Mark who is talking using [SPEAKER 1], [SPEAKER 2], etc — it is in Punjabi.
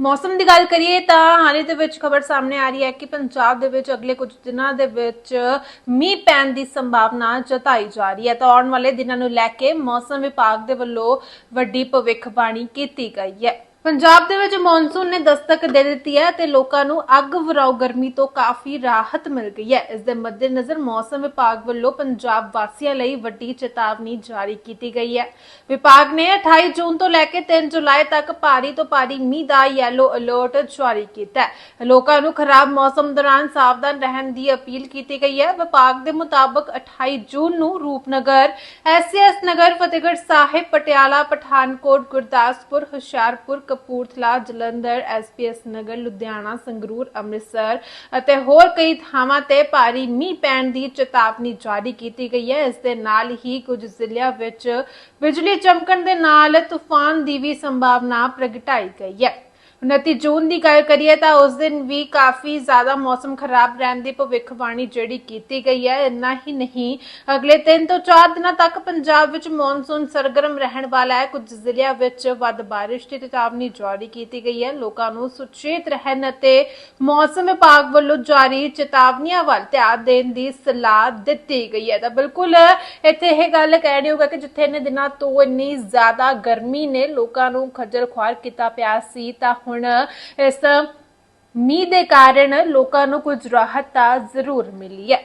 [SPEAKER 1] ਮੌਸਮ ਦੀ ਗੱਲ ਕਰੀਏ ਤਾਂ ਹਾਲੇ ਦੇ ਵਿੱਚ ਖਬਰ ਸਾਹਮਣੇ ਆ ਰਹੀ ਹੈ ਕਿ ਪੰਜਾਬ ਦੇ ਵਿੱਚ ਅਗਲੇ ਕੁਝ ਦਿਨਾਂ ਦੇ ਵਿੱਚ ਮੀਂਹ ਪੈਣ ਦੀ ਸੰਭਾਵਨਾ ਜਤਾਈ ਜਾ ਰਹੀ ਹੈ। ਤਾਂ ਆਉਣ ਵਾਲੇ ਦਿਨਾਂ ਨੂੰ ਲੈ ਕੇ ਮੌਸਮ ਵਿਭਾਗ ਦੇ ਵੱਲੋਂ ਵੱਡੀ ਭਵਿੱਖਬਾਣੀ ਕੀਤੀ ਗਈ ਹੈ। ਪੰਜਾਬ ਦੇ ਵਿੱਚ ਮੌਨਸੂਨ ਨੇ ਦਸਤਕ ਦੇ ਦਿੱਤੀ ਹੈ ਤੇ ਲੋਕਾਂ ਨੂੰ ਅੱਗ ਵਰਾਓ ਗਰਮੀ ਤੋਂ ਕਾਫੀ ਰਾਹਤ ਮਿਲ ਗਈ ਹੈ। ਇਸ ਦੇ ਮੱਦੇਨਜ਼ਰ ਮੌਸਮ ਵਿਭਾਗ ਵੱਲੋਂ ਪੰਜਾਬ ਵਾਸੀਆਂ ਲਈ ਵੱਡੀ ਚੇਤਾਵਨੀ ਜਾਰੀ ਕੀਤੀ ਗਈ ਹੈ। ਵਿਭਾਗ ਨੇ 28 ਜੂਨ ਤੋਂ ਲੈ ਕੇ 3 ਜੁਲਾਈ ਤੱਕ ਭਾਰੀ ਤੋਂ ਭਾਰੀ ਮੀਂਹ ਦਾ ਯੈਲੋ ਅਲਰਟ ਜਾਰੀ ਕੀਤਾ ਹੈ। ਲੋਕਾਂ ਨੂੰ ਖਰਾਬ ਮੌਸਮ ਦੌਰਾਨ ਸਾਵਧਾਨ ਰਹਿਣ ਦੀ ਅਪੀਲ ਕੀਤੀ ਗਈ ਹੈ। ਵਿਭਾਗ ਦੇ ਮੁਤਾਬਕ 28 ਜੂਨ ਨੂੰ ਰੂਪਨਗਰ, ਐਸਐਸ ਨਗਰ, ਫਤਿਹਗੜ੍ਹ ਸਾਹਿਬ, ਪਟਿਆਲਾ, ਪਠਾਨਕੋਟ, ਗੁਰਦਾਸਪੁਰ, ਹੁਸ਼ਿਆਰਪੁਰ ਕਪੂਰਥਲਾ, ਜਲੰਧਰ ਐਸਪੀਐਸ ਨਗਰ, ਲੁਧਿਆਣਾ, ਸੰਗਰੂਰ, ਅੰਮ੍ਰਿਤਸਰ ਅਤੇ ਹੋਰ ਕਈ ਥਾਵਾਂ ਤੇ ਭਾਰੀ ਮੀਂਹ ਪੈਣ ਦੀ ਚੇਤਾਵਨੀ ਜਾਰੀ ਕੀਤੀ ਗਈ ਹੈ। ਇਸ ਦੇ ਨਾਲ ਹੀ ਕੁਝ ਜ਼ਿਲ੍ਹਿਆਂ ਵਿੱਚ ਬਿਜਲੀ ਚਮਕਣ ਦੇ ਨਾਲ ਤੂਫਾਨ ਦੀ ਵੀ ਸੰਭਾਵਨਾ ਪ੍ਰਗਟਾਈ ਗਈ ਹੈ। 29 ਜੂਨ ਦੀ ਗੱਲ ਕਰੀਏ ਤਾਂ ਉਸ ਦਿਨ ਵੀ ਕਾਫੀ ਜ਼ਿਆਦਾ ਮੌਸਮ ਖਰਾਬ ਰਹਿਣ ਦੀ ਭਵਿੱਖਬਾਣੀ ਜਿਹੜੀ ਕੀਤੀ ਗਈ ਹੈ, ਇੰਨਾ ਹੀ ਨਹੀਂ। ਅਗਲੇ 3 ਤੋਂ 4 ਦਿਨਾਂ ਤੱਕ ਪੰਜਾਬ ਵਿੱਚ ਮੌਨਸੂਨ ਸਰਗਰਮ ਰਹਿਣ ਵਾਲਾ ਹੈ। ਕੁਝ ਜ਼ਿਲ੍ਹਿਆਂ ਵਿੱਚ ਵੱਧ ਬਾਰਿਸ਼ ਦੀ ਚੇਤਾਵਨੀ ਜਾਰੀ ਕੀਤੀ ਗਈ ਹੈ। ਲੋਕਾਂ ਨੂੰ ਸੁਚੇਤ ਰਹਿਣ ਅਤੇ ਮੌਸਮ ਵਿਭਾਗ ਵੱਲੋਂ ਜਾਰੀ ਚੇਤਾਵਨੀਆਂ ਵੱਲ ਧਿਆਨ ਦੇਣ ਦੀ ਸਲਾਹ ਦਿੱਤੀ ਗਈ ਹੈ। ਤਾਂ ਬਿਲਕੁਲ ਇੱਥੇ ਇਹ ਗੱਲ ਕਹਿਣੀ ਹੋਗਾ ਕਿ ਜਿੱਥੇ ਇਹਨੇ ਦਿਨਾਂ ਤੋਂ ਇੰਨੀ ਜ਼ਿਆਦਾ ਗਰਮੀ ਨੇ, ਲੋਕਾਂ ਨੂੰ ਖੱਜਲ ਖੁਆਰ ਕੀਤਾ ਪਿਆ ਸੀ, ਤਾਂ ਹੁਣ ਇਸ ਮੀਂਹ ਦੇ ਕਾਰਨ ਲੋਕਾਂ ਨੂੰ ਕੁਝ ਰਾਹਤ ਤਾਂ ਜ਼ਰੂਰ ਮਿਲੀ ਹੈ